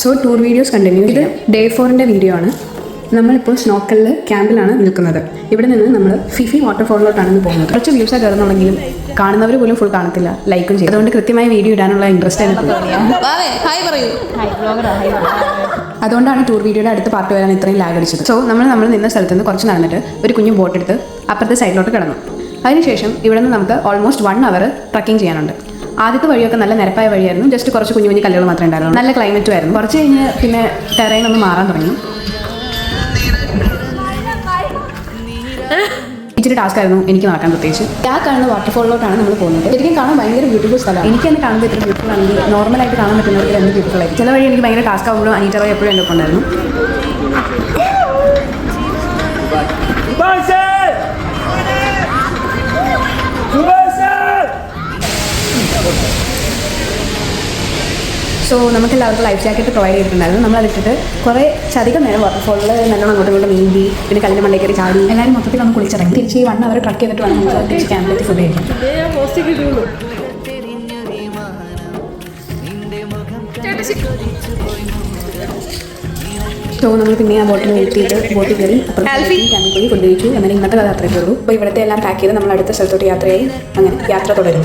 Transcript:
So tour videos continue ഇത് day ഫോറിന്റെ video ആണ്. നമ്മളിപ്പോൾ സ്നോക്കലിൽ ക്യാമ്പിലാണ് നിൽക്കുന്നത്. ഇവിടെ നിന്ന് നമ്മൾ ഫിഫി വാട്ടർഫോളിലോട്ടാണ് ഇന്ന് പോകുന്നത്. കുറച്ച് വ്യൂസേ കയറുന്നുണ്ടെങ്കിലും കാണുന്നവർ പോലും ഫുൾ കാണത്തില്ല. ലൈക്കും ചെയ്യും. അതുകൊണ്ട് കൃത്യമായി വീഡിയോ ഇടാനുള്ള ഇൻട്രസ്റ്റ് ആണ് അതുകൊണ്ടാണ് ടൂർ വീഡിയോയുടെ അടുത്ത പാർട്ട് വരാൻ ഇത്രയും ലാഗ് അടിച്ചത്. സോ നമ്മൾ നമ്മൾ നിന്ന സ്ഥലത്ത് നിന്ന് കുറച്ച് നടന്നിട്ട് ഒരു കുഞ്ഞു ബോട്ട് എടുത്ത് അപ്പുറത്തെ സൈഡിലോട്ട് കിടന്നു. അതിനുശേഷം ഇവിടെ നിന്ന് നമുക്ക് ഓൾമോസ്റ്റ് വൺ അവർ ട്രക്കിംഗ് ചെയ്യാനുണ്ട്. ആദ്യത്തെ വഴിയൊക്കെ നല്ല നിരപ്പായ വഴിയായിരുന്നു. ജസ്റ്റ് കുറച്ച് കുഞ്ഞു കുഞ്ഞു കല്ലുകൾ മാത്രമേ ഉണ്ടായിരുന്നു നല്ല ക്ലൈമറ്റും ആയിരുന്നു. കുറച്ച് കഴിഞ്ഞ് പിന്നെ ടെറൈൻ ഒന്ന് മാറാൻ തുടങ്ങി. ഇച്ചിരി ടാസ്ക് ആയിരുന്നു എനിക്ക് നടക്കാൻ പ്രത്യേകിച്ച്. ആ കാണുന്ന വാട്ടർഫോളിലോട്ടാണ് നമ്മൾ പോകുന്നത്. ശരിക്കും കാണാൻ ഭയങ്കര ബ്യൂട്ടിഫുൾ സ്ഥലമാണ്. എനിക്ക് തന്നെ കാണുമ്പോൾ ഇത്ര ബ്യൂട്ടിഫുൾ ആണെങ്കിൽ നോർമലായിട്ട് കാണാൻ പറ്റുന്നവർക്ക് എന്ത് ബ്യൂട്ടിഫുൾ ആയിരിക്കും? ചില വഴി എനിക്ക് ഭയങ്കര ടാസ്ക് ആവുമ്പോഴും അനീറ്റ എപ്പോഴും എന്റെ ഒപ്പം ഉണ്ടായിരുന്നു സോ നമുക്ക് എല്ലാവർക്കും ലൈഫ് ജാക്കറ്റ് പ്രൊവൈഡ് ചെയ്തിട്ടുണ്ടായിരുന്നു. നമ്മൾ അതിട്ടിട്ട് കുറേ അധികം നേരം വാട്ടർഫോളിൽ നല്ലോണം അങ്ങോട്ടും ഇങ്ങോട്ടും നീന്തി പിന്നെ കല്ലിന്റെ മണ്ടയിൽ കയറി ചാടി. എല്ലാവരും മൊത്തത്തിൽ ഒന്ന് കുളിച്ചിറങ്ങി തിരിച്ച് ഈ വണ്ണം അവർ ട്രക്ക് ചെയ്തിട്ട് വേണം നമുക്ക് തിരിച്ച് ക്യാമ്പിലേക്ക് ഫുഡ് കഴിക്കാം. സോ നമ്മൾ പിന്നെ ആ ബോട്ടിൽ വെയിറ്റ് ചെയ്ത് ബോട്ടിൽ കയറി അപ്പം ക്യാമ്പിൽ പോയി ഫുഡ് കഴിച്ചു. അങ്ങനെ ഇന്നത്തെ കഥ അത്രയൊക്കെ ഉള്ളൂ. അപ്പോൾ ഇവിടുത്തെ എല്ലാം പാക്ക് ചെയ്ത് നമ്മൾ അടുത്ത സ്ഥലത്തോട്ട് യാത്രയായി. അങ്ങനെ യാത്ര തുടരും